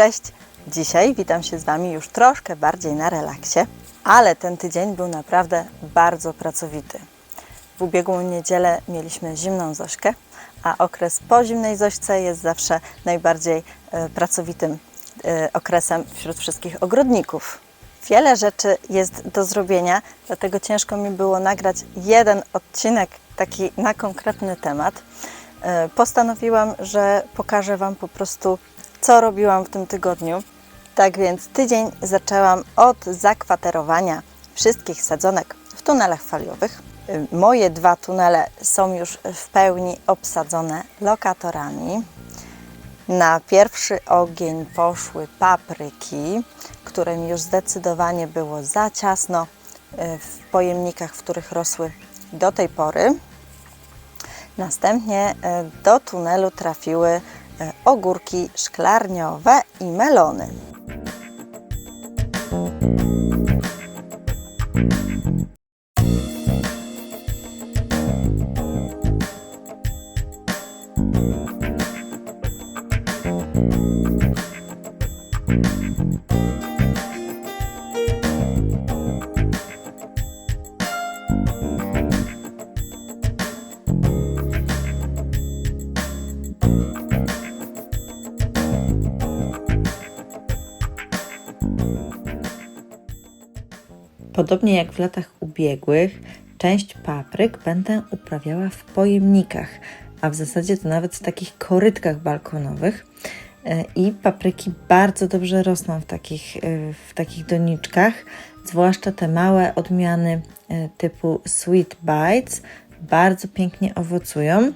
cześć! Dzisiaj witam się z Wami już troszkę bardziej na relaksie, ale ten tydzień był naprawdę bardzo pracowity. W ubiegłą niedzielę mieliśmy zimną Zośkę, a okres po zimnej Zośce jest zawsze najbardziej e, pracowitym e, okresem wśród wszystkich ogrodników. Wiele rzeczy jest do zrobienia, dlatego ciężko mi było nagrać jeden odcinek taki na konkretny temat. E, Postanowiłam, że pokażę Wam po prostu, co robiłam w tym tygodniu. Tak więc tydzień zaczęłam od zakwaterowania wszystkich sadzonek w tunelach foliowych. Y, Moje dwa tunele są już w pełni obsadzone lokatorami. Na pierwszy ogień poszły papryki, które mi już zdecydowanie było za ciasno y, w pojemnikach, w których rosły do tej pory. Następnie e, do tunelu trafiły e, ogórki szklarniowe i melony. Podobnie jak w latach ubiegłych, część papryk będę uprawiała w pojemnikach, a w zasadzie to nawet w takich korytkach balkonowych. E, I papryki bardzo dobrze rosną w takich, e, w takich doniczkach, zwłaszcza te małe odmiany e, typu Sweet Bites bardzo pięknie owocują.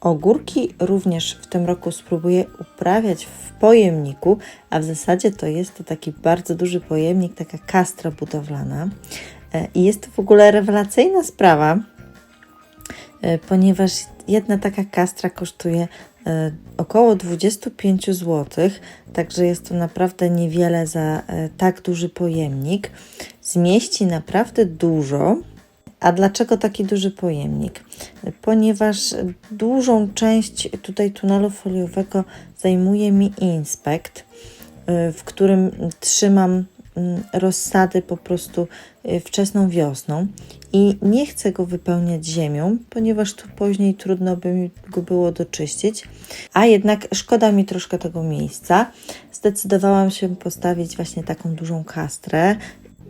Ogórki również w tym roku spróbuję uprawiać w pojemniku, a w zasadzie to jest to taki bardzo duży pojemnik, taka kastra budowlana. E, I jest to w ogóle rewelacyjna sprawa, e, ponieważ jedna taka kastra kosztuje e, około 25 zł, także jest to naprawdę niewiele za tak duży pojemnik. Zmieści naprawdę dużo. A dlaczego taki duży pojemnik? Ponieważ dużą część tutaj tunelu foliowego zajmuje mi inspekt, y, w którym trzymam mm, rozsady po prostu y, wczesną wiosną i nie chcę go wypełniać ziemią, ponieważ tu później trudno by mi go było doczyścić, a jednak szkoda mi troszkę tego miejsca. Zdecydowałam się postawić właśnie taką dużą kastrę.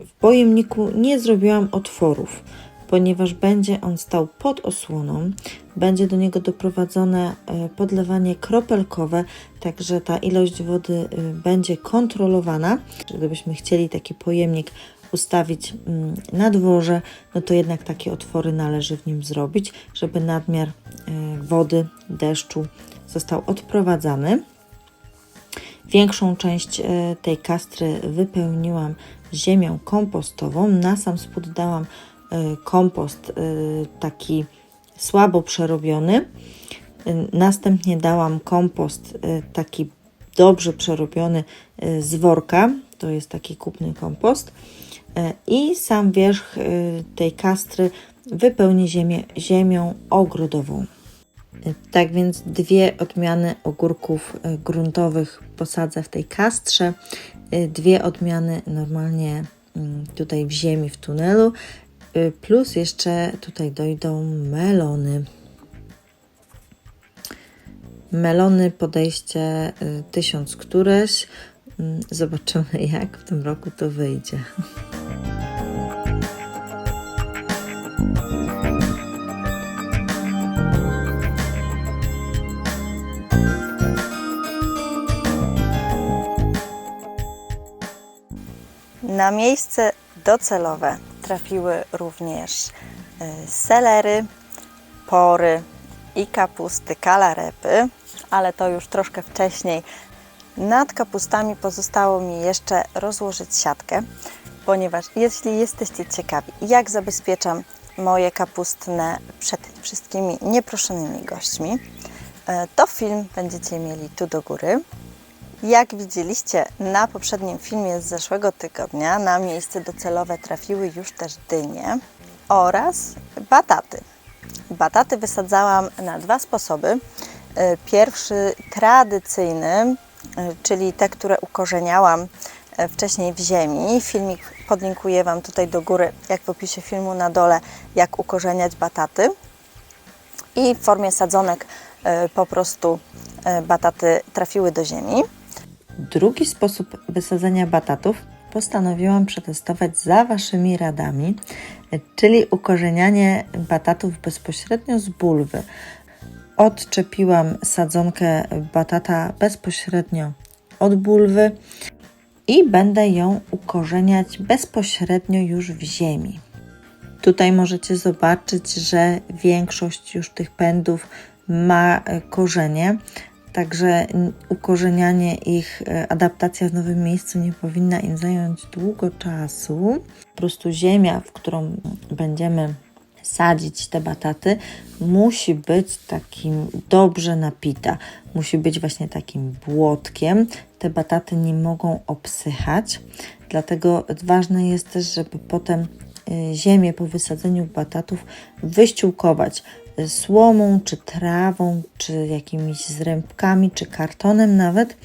W pojemniku nie zrobiłam otworów ponieważ będzie on stał pod osłoną, będzie do niego doprowadzone e, podlewanie kropelkowe, także ta ilość wody e, będzie kontrolowana. Gdybyśmy chcieli taki pojemnik ustawić mm, na dworze, no to jednak takie otwory należy w nim zrobić, żeby nadmiar e, wody, deszczu został odprowadzany. Większą część tej kastry wypełniłam ziemią kompostową. Na sam spód dałam kompost y, taki słabo przerobiony. Y, następnie dałam kompost taki dobrze przerobiony z worka, to jest taki kupny kompost. I sam wierzch tej kastry wypełnię ziemię, ziemią ogrodową. Tak więc dwie odmiany ogórków gruntowych posadzę w tej kastrze, dwie odmiany normalnie mm, tutaj w ziemi, w tunelu Y, Plus jeszcze tutaj dojdą melony. Melony podejście y, tysiąc któreś. Mm, Zobaczymy, jak w tym roku to wyjdzie. Na miejsce docelowe trafiły również y, selery, pory i kapusty kalarepy, ale to już troszkę wcześniej. Nad kapustami pozostało mi jeszcze rozłożyć siatkę, ponieważ jeśli jesteście ciekawi, jak zabezpieczam moje kapustne przed wszystkimi nieproszonymi gośćmi, y, to film będziecie mieli tu do góry. Jak widzieliście na poprzednim filmie z zeszłego tygodnia, na miejsce docelowe trafiły już też dynie oraz bataty. Bataty wysadzałam na dwa sposoby. Y, Pierwszy tradycyjny czyli te, które ukorzeniałam e, wcześniej w ziemi. Filmik podlinkuję Wam tutaj do góry, jak w opisie filmu na dole, jak ukorzeniać bataty. I w formie sadzonek e, po prostu e, bataty trafiły do ziemi. Drugi sposób wysadzenia batatów postanowiłam przetestować za Waszymi radami, czyli ukorzenianie batatów bezpośrednio z bulwy. Odczepiłam sadzonkę batata bezpośrednio od bulwy i będę ją ukorzeniać bezpośrednio już w ziemi. Tutaj możecie zobaczyć, że większość już tych pędów ma korzenie, także ukorzenianie ich, e, adaptacja w nowym miejscu nie powinna im zająć długo czasu. Po prostu ziemia, w którą będziemy sadzić te bataty, musi być takim dobrze napita. Musi być właśnie takim błotkiem. Te bataty nie mogą obsychać, dlatego ważne jest też, żeby potem y, ziemię po wysadzeniu batatów wyściółkować słomą, czy trawą, czy jakimiś zrębkami, czy kartonem nawet,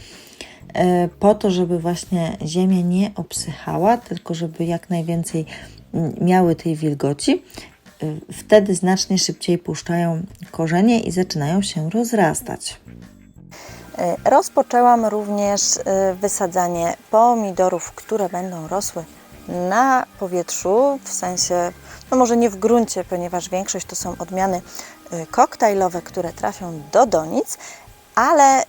e, po to, żeby właśnie ziemia nie obsychała, tylko żeby jak najwięcej mm, miały tej wilgoci. Y, Wtedy znacznie szybciej puszczają korzenie i zaczynają się rozrastać. E, Rozpoczęłam również e, wysadzanie pomidorów, które będą rosły na powietrzu, w sensie, no może nie w gruncie, ponieważ większość to są odmiany e, koktajlowe, które trafią do donic, ale e,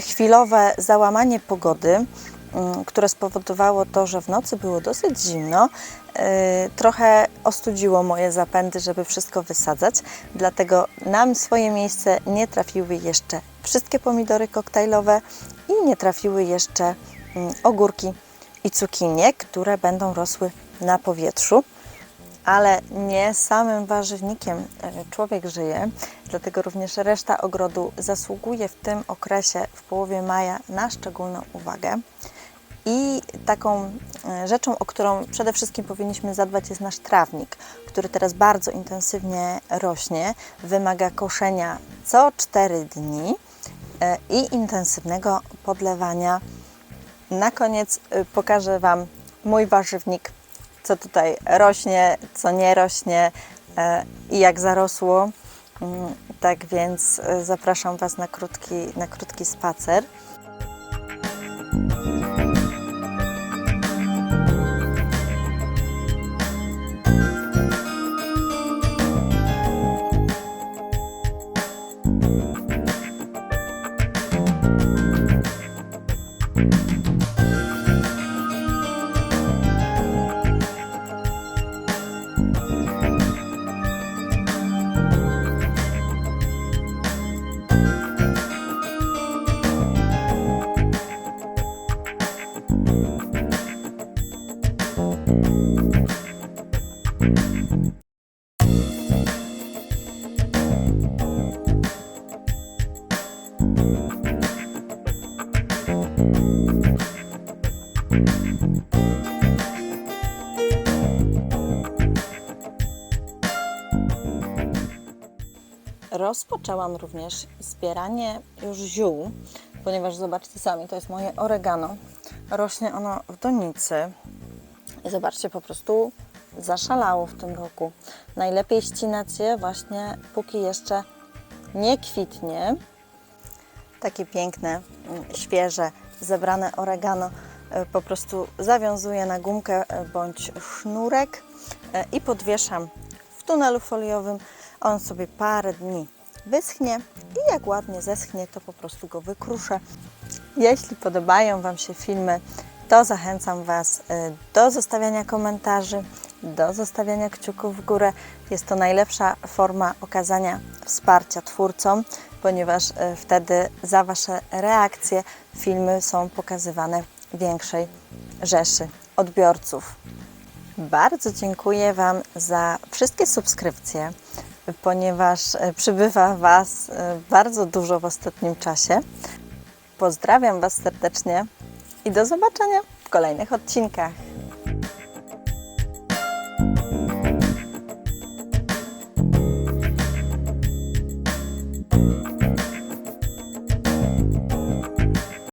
chwilowe załamanie pogody, mm, które spowodowało to, że w nocy było dosyć zimno, e, trochę ostudziło moje zapędy, żeby wszystko wysadzać, dlatego na swoje miejsce nie trafiły jeszcze wszystkie pomidory koktajlowe i nie trafiły jeszcze mm, ogórki i cukinie, które będą rosły na powietrzu. Ale nie samym warzywnikiem e, człowiek żyje, dlatego również reszta ogrodu zasługuje w tym okresie, w połowie maja, na szczególną uwagę. I taką e, rzeczą, o którą przede wszystkim powinniśmy zadbać, jest nasz trawnik, który teraz bardzo intensywnie rośnie, wymaga koszenia co 4 dni e, i intensywnego podlewania. Na koniec e, pokażę Wam mój warzywnik, co tutaj rośnie, co nie rośnie e, i jak zarosło. Mm, Tak więc e, zapraszam Was na krótki, na krótki spacer. Rozpoczęłam również zbieranie już ziół, ponieważ zobaczcie sami, to jest moje oregano. Rośnie ono w donicy. I zobaczcie, po prostu zaszalało w tym roku. Najlepiej ścinać je właśnie, póki jeszcze nie kwitnie. Takie piękne, mm, świeże, zebrane oregano e, po prostu zawiązuję na gumkę e, bądź sznurek e, i podwieszam w tunelu foliowym. On sobie parę dni wyschnie i jak ładnie zeschnie, to po prostu go wykruszę. Jeśli podobają Wam się filmy, to zachęcam Was y, do zostawiania komentarzy, do zostawiania kciuków w górę. Jest to najlepsza forma okazania wsparcia twórcom, ponieważ y, wtedy za Wasze reakcje filmy są pokazywane większej rzeszy odbiorców. Bardzo dziękuję Wam za wszystkie subskrypcje, ponieważ e, przybywa Was e, bardzo dużo w ostatnim czasie. Pozdrawiam Was serdecznie i do zobaczenia w kolejnych odcinkach.